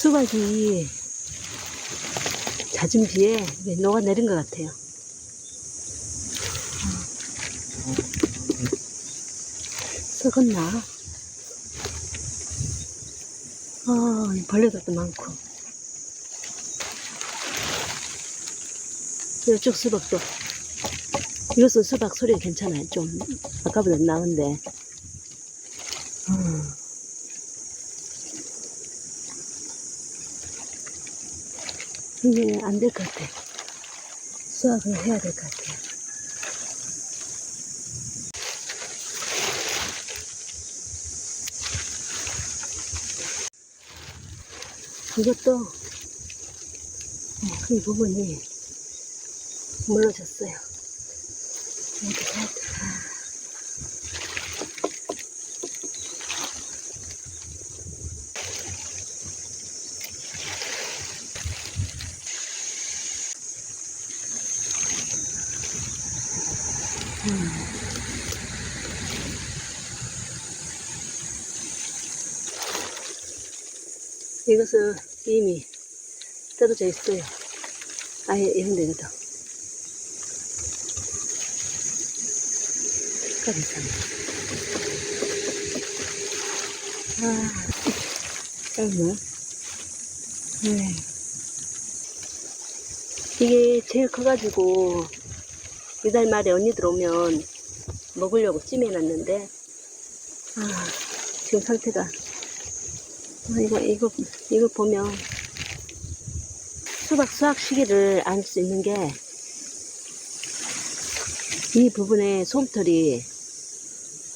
수박이 잦은 비에 녹아내린 것 같아요. 썩었나? 아, 이 벌레들도 많고. 이쪽 수박도. 이것은 수박 소리가 괜찮아요. 좀, 아까보다 나은데. 음. 이게 안될 것 같아. 수학을 해야 될 것 같아요. 이것도 네, 이 부분이 물러졌어요. 이렇게 살짝. 이것은 이미 떨어져 있어요. 아예 이런 데거 든. 까비상. 아, 짧네. 네. 이게 제일 커가지고 이달 말에 언니들 오면 먹으려고 찜해놨는데 아, 지금 상태가 아, 이거, 이거, 이거 보면 수박 수확 시기를 알 수 있는 게 이 부분에 솜털이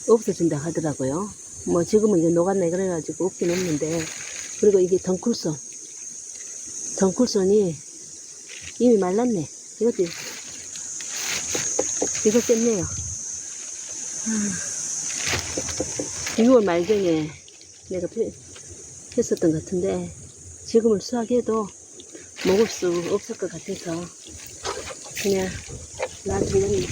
없어진다 하더라고요. 뭐 지금은 이게 녹았네 그래가지고 없긴 없는데 그리고 이게 덩쿨손 덩쿨손이 이미 말랐네. 이것도 이거 뺐네요. 아, 6월 말경에 내가 펴- 했었던 것 같은데 지금을 수확해도 먹을 수 없을 것 같아서 그냥 ลาดเยอะ